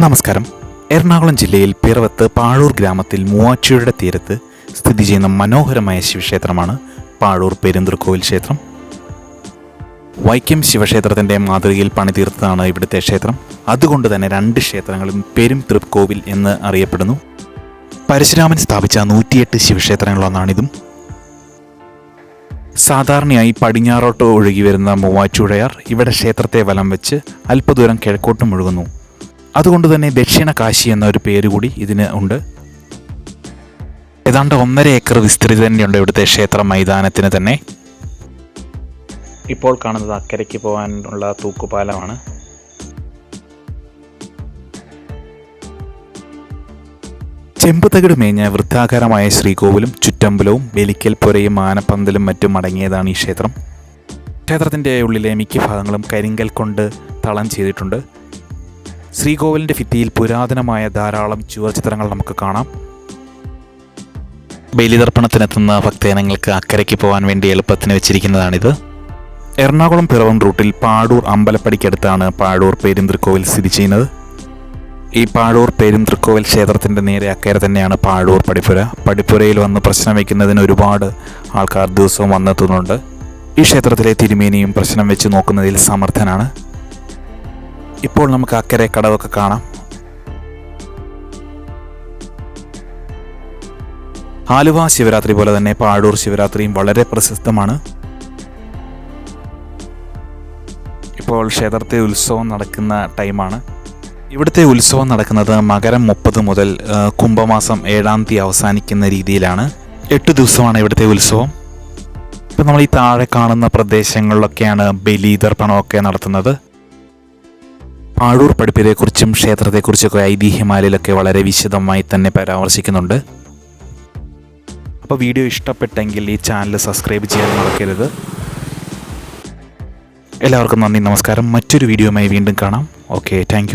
നമസ്കാരം. എറണാകുളം ജില്ലയിൽ പിറവത്ത് പാഴൂർ ഗ്രാമത്തിൽ മൂവാറ്റുഴയുടെ തീരത്ത് സ്ഥിതി ചെയ്യുന്ന മനോഹരമായ ശിവക്ഷേത്രമാണ് പാഴൂർ പെരുന്തൃക്കോവിൽ ക്ഷേത്രം. വൈക്കം ശിവക്ഷേത്രത്തിന്റെ മാതൃകയിൽ പണിതീർത്തതാണ് ഇവിടുത്തെ ക്ഷേത്രം. അതുകൊണ്ട് തന്നെ രണ്ട് ക്ഷേത്രങ്ങളും പെരും തൃക്കോവിൽ എന്ന് അറിയപ്പെടുന്നു. പരശുരാമൻ സ്ഥാപിച്ച നൂറ്റിയെട്ട് ശിവക്ഷേത്രങ്ങളൊന്നാണിതും. സാധാരണയായി പടിഞ്ഞാറോട്ട് ഒഴുകി വരുന്ന മൂവാറ്റുഴയാർ ഇവിടെ ക്ഷേത്രത്തെ വലം വെച്ച് അല്പദൂരം കിഴക്കോട്ടും ഒഴുകുന്നു അതുകൊണ്ട് തന്നെ ദക്ഷിണ കാശി എന്നൊരു പേര് കൂടി ഇതിന് ഉണ്ട്. ഏതാണ്ട് ഒന്നര ഏക്കർ വിസ്തൃതി തന്നെയുണ്ട് ഇവിടുത്തെ ക്ഷേത്ര മൈതാനത്തിന് തന്നെ. ഇപ്പോൾ കാണുന്നത് അക്കരയ്ക്ക് പോകാനുള്ള തൂക്കുപാലമാണ്. ചെമ്പുതകിട് മേഞ്ഞ വൃത്താകാരമായ ശ്രീകോവിലും ചുറ്റമ്പലവും വെലിക്കൽ പുരയും ആനപ്പന്തലും മറ്റും അടങ്ങിയതാണ് ഈ ക്ഷേത്രം. ക്ഷേത്രത്തിന്റെ ഉള്ളിലെ മിക്ക ഭാഗങ്ങളും കരിങ്കൽ കൊണ്ട് തളം ചെയ്തിട്ടുണ്ട്. ശ്രീകോവിലിന്റെ ഭിത്തിയിൽ പുരാതനമായ ധാരാളം ചുവർചിത്രങ്ങൾ നമുക്ക് കാണാം. ബലിതർപ്പണത്തിനെത്തുന്ന ഭക്തജനങ്ങൾക്ക് അക്കരയ്ക്ക് പോകാൻ വേണ്ടി എളുപ്പത്തിന് വെച്ചിരിക്കുന്നതാണിത്. എറണാകുളം പിറവം റൂട്ടിൽ പാടൂർ അമ്പലപ്പടിക്കടുത്താണ് പാടൂർ പെരുന്തൃക്കോവിൽ സ്ഥിതി ചെയ്യുന്നത്. ഈ പാടൂർ പെരുന്തൃക്കോവിൽ ക്ഷേത്രത്തിന്റെ നേരെ അക്കരെ തന്നെയാണ് പാടൂർ പടിപ്പുര. പടിപ്പുരയിൽ വന്ന് പ്രശ്നം വയ്ക്കുന്നതിന് ഒരുപാട് ആൾക്കാർ ദിവസവും വന്നെത്തുന്നുണ്ട്. ഈ ക്ഷേത്രത്തിലെ തിരുമേനിയും പ്രശ്നം വെച്ച് നോക്കുന്നതിൽ സമർത്ഥനാണ്. ഇപ്പോൾ നമുക്ക് അക്കരെ കടവൊക്കെ കാണാം. ആലുവ ശിവരാത്രി പോലെ തന്നെ പാഴൂർ ശിവരാത്രിയും വളരെ പ്രശസ്തമാണ്. ഇപ്പോൾ ക്ഷേത്രത്തെ ഉത്സവം നടക്കുന്ന ടൈമാണ്. ഇവിടുത്തെ ഉത്സവം നടക്കുന്നത് മകരം മുപ്പത് മുതൽ കുംഭമാസം ഏഴാം തീയതി അവസാനിക്കുന്ന രീതിയിലാണ്. എട്ട് ദിവസമാണ് ഇവിടുത്തെ ഉത്സവം. ഇപ്പം നമ്മൾ ഈ താഴെ കാണുന്ന പ്രദേശങ്ങളിലൊക്കെയാണ് ബലിതർപ്പണമൊക്കെ നടത്തുന്നത്. പാഴൂർ പഠിപ്പിനെക്കുറിച്ചും ക്ഷേത്രത്തെക്കുറിച്ചൊക്കെ ഐതിഹ്യമാലയിലൊക്കെ വളരെ വിശദമായി തന്നെ പരാമർശിക്കുന്നുണ്ട്. അപ്പോൾ വീഡിയോ ഇഷ്ടപ്പെട്ടെങ്കിൽ ഈ ചാനൽ സബ്സ്ക്രൈബ് ചെയ്യാൻ മറക്കരുത്. എല്ലാവർക്കും നന്ദി നമസ്കാരം. മറ്റൊരു വീഡിയോയുമായി വീണ്ടും കാണാം. Okay thank